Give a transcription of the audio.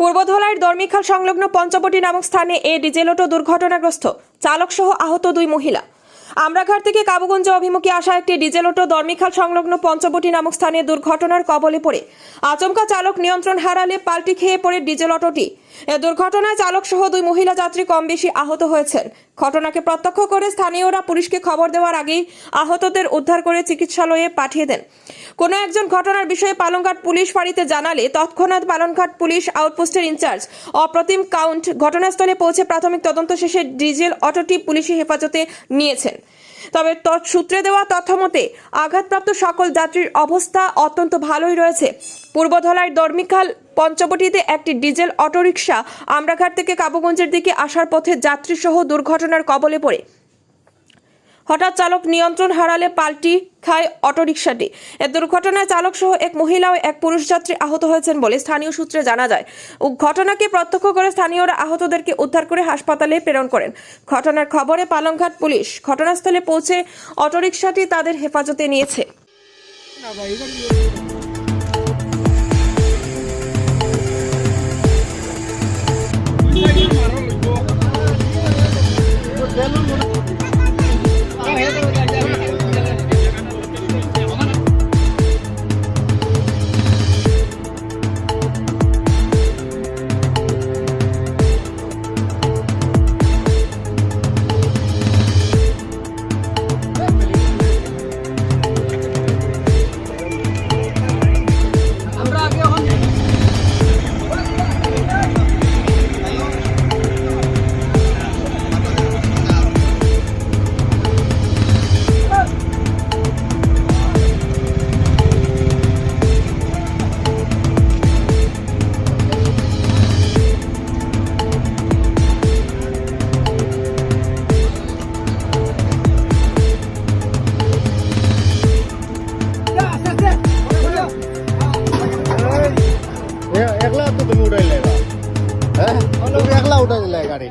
পূর্বধলাইয়ের দর্মিখাল সংলগ্ন পঞ্চবটি নামক স্থানে এ ডিজেল অটো দুর্ঘটনাগ্রস্ত। চালক সহ আহত দুই মহিলা। আমরাঘাট থেকে কাবুগঞ্জ অভিমুখী আসা একটি ডিজেল অটো দর্মিখাল সংলগ্ন পঞ্চবটি নামক স্থানে দুর্ঘটনার কবলে পড়ে। আচমকা চালক নিয়ন্ত্রণ হারালে পাল্টি খেয়ে পড়ে ডিজেল অটোটি। এ দুর্ঘটনায় চালক সহ দুই মহিলা যাত্রী কম বেশি আহত হয়েছেন। ঘটনাকে প্রত্যক্ষ করে স্থানীয়রা পুলিশকে খবর দেওয়ার আগেই আহতদের উদ্ধার করে চিকিৎসালয়ে পাঠিয়ে দেন। কোনো একজন ঘটনার বিষয়ে পালংঘাট পুলিশ ফাঁড়িতে জানালে তৎক্ষণাৎ পালংঘাট পুলিশ আউটপোস্টের ইনচার্জ অপ্রতিম কাউন্ট ঘটনাস্থলে পৌঁছে প্রাথমিক তদন্ত শেষে ডিজেল অটোটি পুলিশি হেফাজতে নিয়েছেন। তবে সূত্রে দেওয়া তথ্য মতে আঘাতপ্রাপ্ত সকল যাত্রীর অবস্থা অত্যন্ত ভালোই রয়েছে। পূর্বধলার দর্মিখাল পঞ্চবটিতে একটি ডিজেল অটোরিকশা আমরাঘাট থেকে কাবুগঞ্জের দিকে আসার পথে যাত্রীসহ দুর্ঘটনার কবলে পড়ে। হঠাৎ চালক নিয়ন্ত্রণ হারালে পাল্টি খায় অটোরিকশাটি। এ দুর্ঘটনায় চালক সহ এক মহিলা ও এক পুরুষ যাত্রী আহত হয়েছেন বলে স্থানীয় সূত্রে জানা যায়। ঘটনাকে প্রত্যক্ষ করে স্থানীয়রা আহতদেরকে উদ্ধার করে হাসপাতালে প্রেরণ করেন। ঘটনার খবরে পালংঘাট পুলিশ ঘটনাস্থলে পৌঁছে অটোরিকশাটি তাদের হেফাজতে নিয়েছে। একলা তো তুমি উঠাইলে। হ্যাঁ একলা উঠাইলে গাড়ি